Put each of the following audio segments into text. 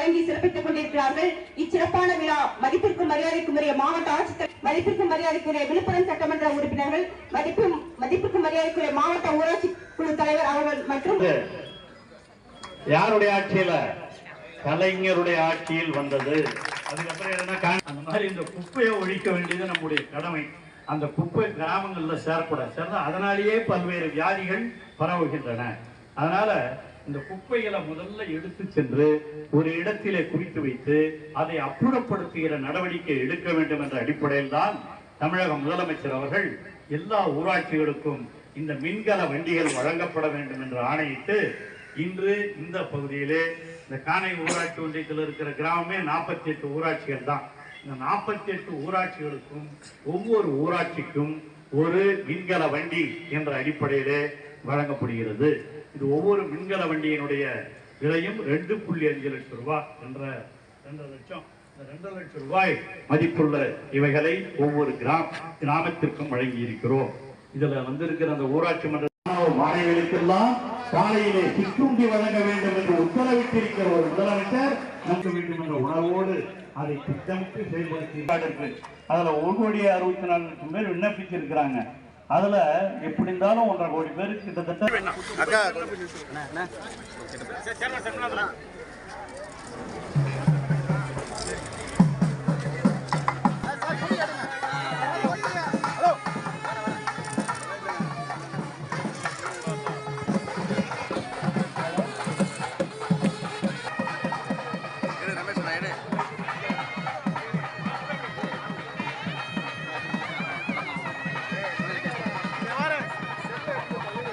வழங்கி சிறப்பித்துக் கொண்டிருக்கிறார்கள். இச்சிறப்பான விழா மதிப்பிற்கும் மரியாதைக்குரிய மாவட்ட ஆட்சித்தலைவர் மதிப்பிற்கும் மரியாதைக்குரிய விழுப்புரம் சட்டமன்ற உறுப்பினர்கள் மதிப்பு மதிப்பிற்கும் மரியாதைக்குரிய மாவட்ட ஊராட்சி குழு தலைவர் அவர்கள் மற்றும் யாருடைய ஆட்சியில? கலைஞருடைய ஆட்சியில் வந்தது. அதுக்கப்புறம் என்னன்னா அந்த மாதிரி இந்த குப்பையை ஒழிக்க வேண்டியது நம்முடைய கடமை. அந்த குப்பை கிராமங்கள்ல சேரக்கூடாது. சேர்ந்தா அதனாலேயே பல்வேறு வியாதிகள் பரவுகின்றன. அதனால இந்த குப்பைகளை முதல்ல எடுத்து சென்று ஒரு இடத்திலே குவித்து வைத்து அதை அப்புறப்படுத்துகிற நடவடிக்கை எடுக்க வேண்டும் என்ற அடிப்படையில் தான் தமிழக முதலமைச்சர் அவர்கள் எல்லா ஊராட்சிகளுக்கும் இந்த மின்கல வண்டிகள் வழங்கப்பட வேண்டும் என்று ஆணையிட்டு இன்று இந்த பகுதியிலே இந்த காணை ஊராட்சி ஒன்றியத்தில் இருக்கிற கிராமமே நாற்பத்தி எட்டு ஊராட்சிகள் தான். இந்த நாற்பத்தி எட்டு ஊராட்சிகளுக்கும் ஒவ்வொரு ஊராட்சிக்கும் ஒரு மின்கல வண்டி என்ற அடிப்படையிலே வழங்கப்படுகிறது. இது ஒவ்வொரு மின்கல வண்டியினுடைய விலையும் ரெண்டு புள்ளி அஞ்சு லட்சம் ரூபாய் என்ற ரெண்டு லட்சம். ரெண்டரை ரெண்டு லட்சம் ரூபாய் மதிப்புள்ள இவைகளை ஒவ்வொரு கிராம கிராமத்திற்கும் வழங்கி இருக்கிறோம் இதுல வந்திருக்கிற அந்த ஊராட்சி மன்ற மாணவிகளுக்கெல்லாம் காலையிலே சிற்றுண்டி வழங்க வேண்டும் என்று உத்தரவிட்டிருக்கிற ஒரு முதலமைச்சர் நமக்கு வேண்டும் என்ற உணர்வோடு அதை திட்டமிட்டு செயல்படுத்தி அதுல ஒரு கோடியே அறுபத்தி நாலு லட்சம் பேர் விண்ணப்பிச்சிருக்கிறாங்க. அதுல எப்படி இருந்தாலும் ஒன்றரை கோடி பேர் கிட்டத்தட்ட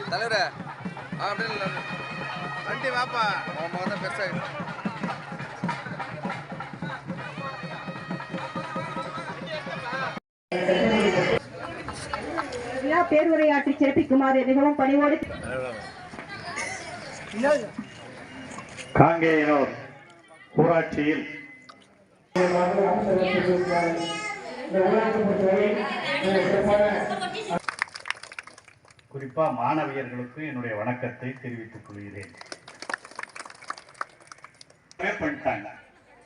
தலைவரே இல்லை வண்டி வாப்பா. உன் மகன் தான் பெருசாக பேருரையாற்றி சிறப்பிக்குமாறு மிகவும் பணிவோடு காங்கேயனூர் ஊராட்சியில் குறிப்பா மாணவியர்களுக்கு என்னுடைய வணக்கத்தை தெரிவித்துக் கொள்கிறேன். பண்ணிட்டாங்க.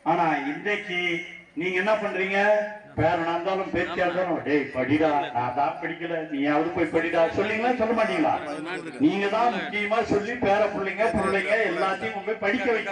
ஆனா இன்றைக்கு நீங்க என்ன பண்றீங்க? பேரனா இருந்தாலும் பேச்சியா இருந்தாலும் டேய் படிடா. நான் தான் படிக்கல. நீயாவது போய் படிடா. சொல்றீங்களா? சொல்ல மாட்டீங்களா? நீங்க தான் முக்கியமா சொல்லி பேர பிள்ளைங்க பிள்ளைங்க எல்லாத்தையும் போய் படிக்க வைக்க